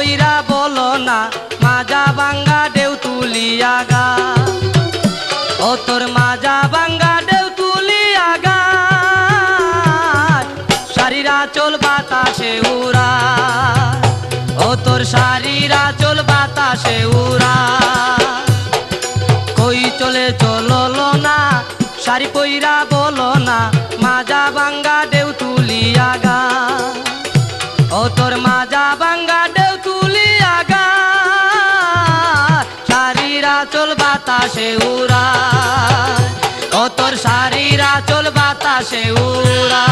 পইরা বলো না, মাজা বাঙ্গা দেউ তুলিয়া গা। ও তোর মাজা বাঙ্গা দেউ তুলিয়া গা। শাড়িরা চল বাতাসে উড়া। ও তোর শাড়িরা চল বাতাসে উড়া। কই চলে চলল না শাড়ি পইরা বলো না, মাজা বাঙ্গা বাতাসে উড়া ও তোর শাড়িরা চল বাতাসে উড়া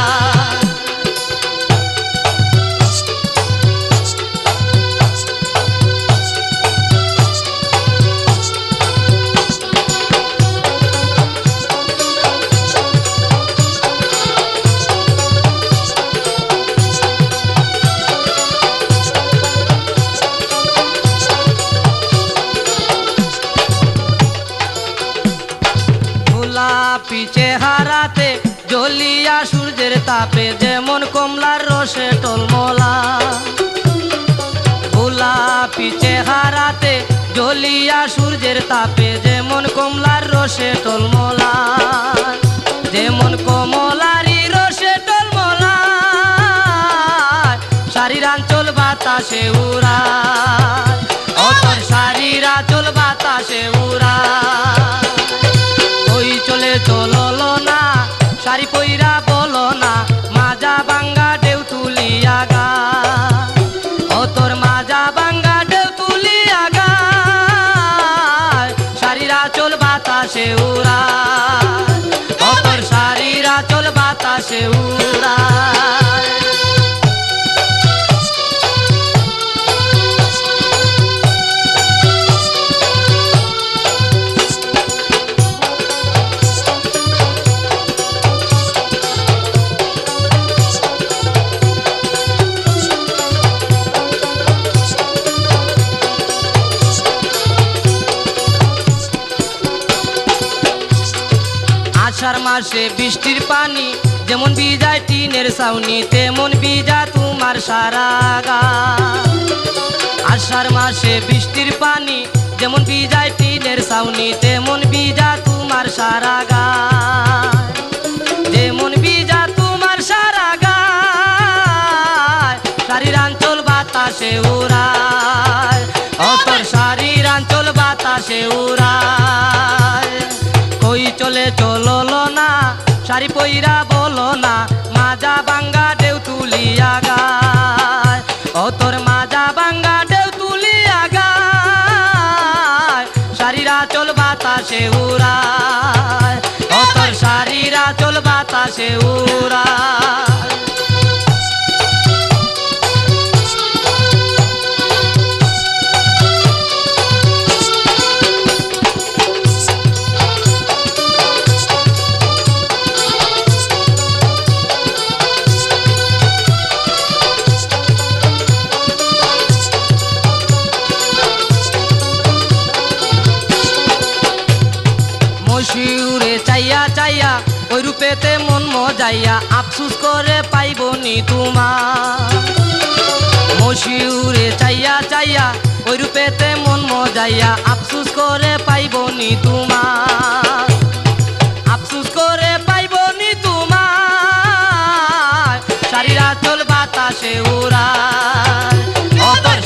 গোলাপি চেহারাতে জ্বলিয়া সূর্যের তাপে যেমন কমলার রসে টলমলা। গোলাপি চেহারাতে জ্বলিয়া সূর্যের তাপে যেমন কমলার রসে টলমলা। যেমন কমলারি রসে টলমলা। শাড়ির আঞ্চল বাতাসে উড়া অতর শাড়ির আঁচল বাতাসে উড়া চল বাতাসে উড়া। তোর শাড়িরা চল বাতাসে উড়া। আষাঢ় মাসে বৃষ্টির পানি, যেমন বিজায় টিনের ছাউনি, তেমন বিজা তোমার সারা গা। আষাঢ় মাসে বৃষ্টির পানি, যেমন বিজায় টিনের ছাউনি, তেমন বিজা তোমার সারা গা। যেমন বিজা তোমার সারা গা, শাড়ির আঞ্চল বাতাসে উড়ায়। অতর শাড়ির আঞ্চল বাতাসে উড়ায়। কই চলে চলল না শাড়ি পইরা বলো না, মাজা বাঙ্গা দেউ তুলিয়া গায়। ও তোর মাজা বাঙ্গা দেউ তুলিয়া গায়, শাড়িরা চল বাতাসে উড়ায়। ও তোর শাড়িরা চল বাতাসে উড়ায়। মজাইয়া আফসুস করে পাইব নি তোমার। মশিউরে চাইয়া চাইয়া ওই রূপেতে মন মজাইয়া আফসুস করে পাইব নি তোমার। আফসুস করে পাইব নি তোমার। শাড়িরা চল বাতাসে উড়ায়। অতর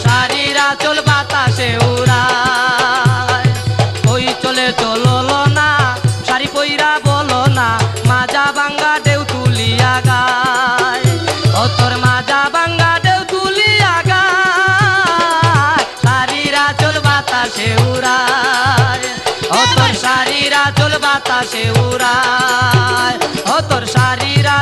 ওই চলে চলল না, শাড়ি পইরা বাতাসে উড়ায়। ও তোর শাড়িরা চুল বাতাসে উড়ায়। ও তোর শাড়িরা